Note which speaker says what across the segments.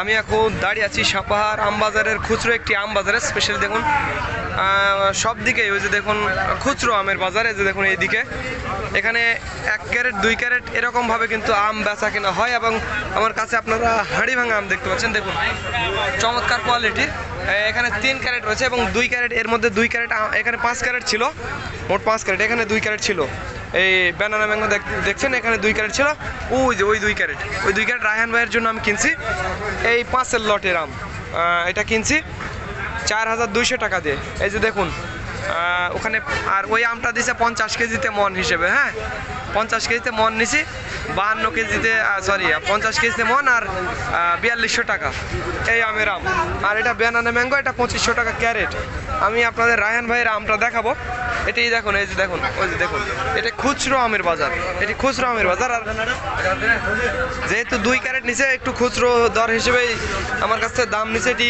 Speaker 1: আমি এখন দাঁড়িয়ে আছি সাপাহার আমবাজারের খুচরো একটি আম বাজারে স্পেশালি দেখুন সব দিকে ওই যে দেখুন, খুচরো আমের বাজারে যে দেখুন এইদিকে। এখানে এক ক্যারেট, দুই ক্যারেট এরকমভাবে কিন্তু আম বেচা কেনা হয় এবং আমার কাছে আপনারা হাঁড়ি ভাঙা আম দেখতে পাচ্ছেন। দেখুন, চমৎকার কোয়ালিটির এখানে তিন ক্যারেট রয়েছে এবং দুই ক্যারেট, এর মধ্যে দুই ক্যারেট এখানে পাঁচ ক্যারেট ছিল, মোট পাঁচ ক্যারেট, এখানে দুই ক্যারেট ছিল। এই ব্যানানা ম্যাঙ্গো দেখছেন? এখানে দুই ক্যারেট ছিল। ওই যে, ওই দুই ক্যারেট ওই দুই ক্যারেট রায়হান ভাইয়ের জন্য আমি কিনছি। এই পাঁচের লটের আম এটা কিনছি চার হাজার দুইশো টাকা দিয়ে। এই যে দেখুন ওখানে আর ওই আমটা দিছে পঞ্চাশ কেজিতে মন হিসেবে হ্যাঁ? পঞ্চাশ কেজিতে মন নিছি। বাহান্ন কেজিতে সরি পঞ্চাশ কেজিতে মন আর বিয়াল্লিশশো টাকা। এই আমের আম। আর এটা বেনানা ম্যাঙ্গো, এটা পঁচিশশো টাকা ক্যারেট। আমি আপনাদের রায়হান ভাইয়ের আমটা দেখাবো। এটাই দেখুন, এই যে দেখুন, ওই যে দেখুন। এটা খুচরো আমের বাজার। এটি খুচরো আমের বাজার। আর যেহেতু দুই ক্যারেট নিচে একটু খুচরো দর হিসেবেই আমার কাছ দাম নিচে এটি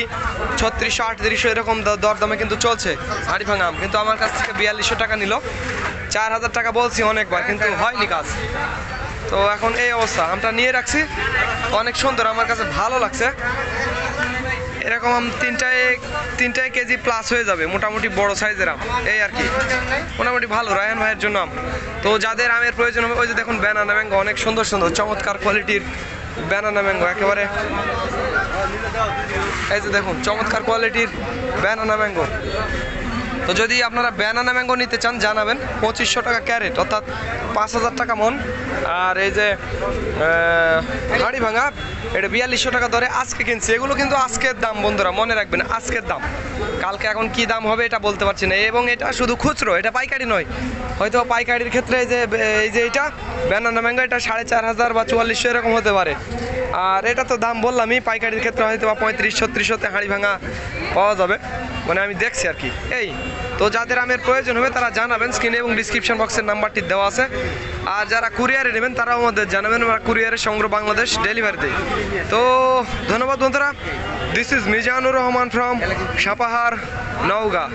Speaker 1: ছত্রিশশো, আটত্রিশশো, এরকম দর দামে কিন্তু চলছে হাড়ি ভাঙা আম। কিন্তু আমার কাছ থেকে বিয়াল্লিশশো টাকা নিল। চার হাজার টাকা বলছি অনেকবার, কিন্তু হয়নি কাজ। তো এখন এই অবস্থা। আমটা নিয়ে রাখছি। অনেক সুন্দর, আমার কাছে ভালো লাগছে। এরকম আম তিনটায় তিনটায় কেজি প্লাস হয়ে যাবে, মোটামুটি বড় সাইজের আম। এই আর কি। মোটামুটি ভালো, রায়হান ভাইয়ের জন্য আম। তো যাদের আমের প্রয়োজন হবে, ওই যে দেখুন ব্যানানা ম্যাঙ্গো অনেক সুন্দর সুন্দর, চমৎকার কোয়ালিটির ব্যানানা ম্যাঙ্গো একেবারে। এই যে দেখুন, চমৎকার কোয়ালিটির ব্যানানা ম্যাঙ্গো তো যদি আপনারা ব্যানানা ম্যাঙ্গো নিতে চান, জানাবেন। পঁচিশশো টাকা ক্যারেট, অর্থাৎ পাঁচ হাজার টাকা মন। আর এই যে হাঁড়ি ভাঙা, এটা বিয়াল্লিশশো টাকা ধরে আজকে কিনছি। এগুলো কিন্তু আজকের দাম, বন্ধুরা, মনে রাখবেন, আজকের দাম। কালকে এখন কি দাম হবে এটা বলতে পারছি না। এবং এটা শুধু খুচরো, এটা পাইকারি নয়। হয়তো পাইকারির ক্ষেত্রে এই যে এই যে এটা ব্যানানা ম্যাঙ্গো এটা সাড়ে চার হাজার বা চুয়াল্লিশশো এরকম হতে পারে। আর এটা তো দাম বললামই, পাইকারির ক্ষেত্রে হয়তো বা পঁয়ত্রিশ ছত্রিশশোতে হাঁড়ি ভাঙা পাওয়া যাবে। মানে আমি দেখছি আর কি। এই, তো যাদের আমের প্রয়োজন হবে তারা জানাবেন স্ক্রিনে এবং ডিসক্রিপশন বক্সের নাম্বারটি দেওয়া আছে। আর যারা কুরিয়ারে নেবেন তারাও আমাদের জানাবেন আমরা কুরিয়ারে সংগ্রহ বাংলাদেশ ডেলিভারি দেয় তো ধন্যবাদ বন্ধুরা। This is Mizanur Rahman from Sapahar Naogaon.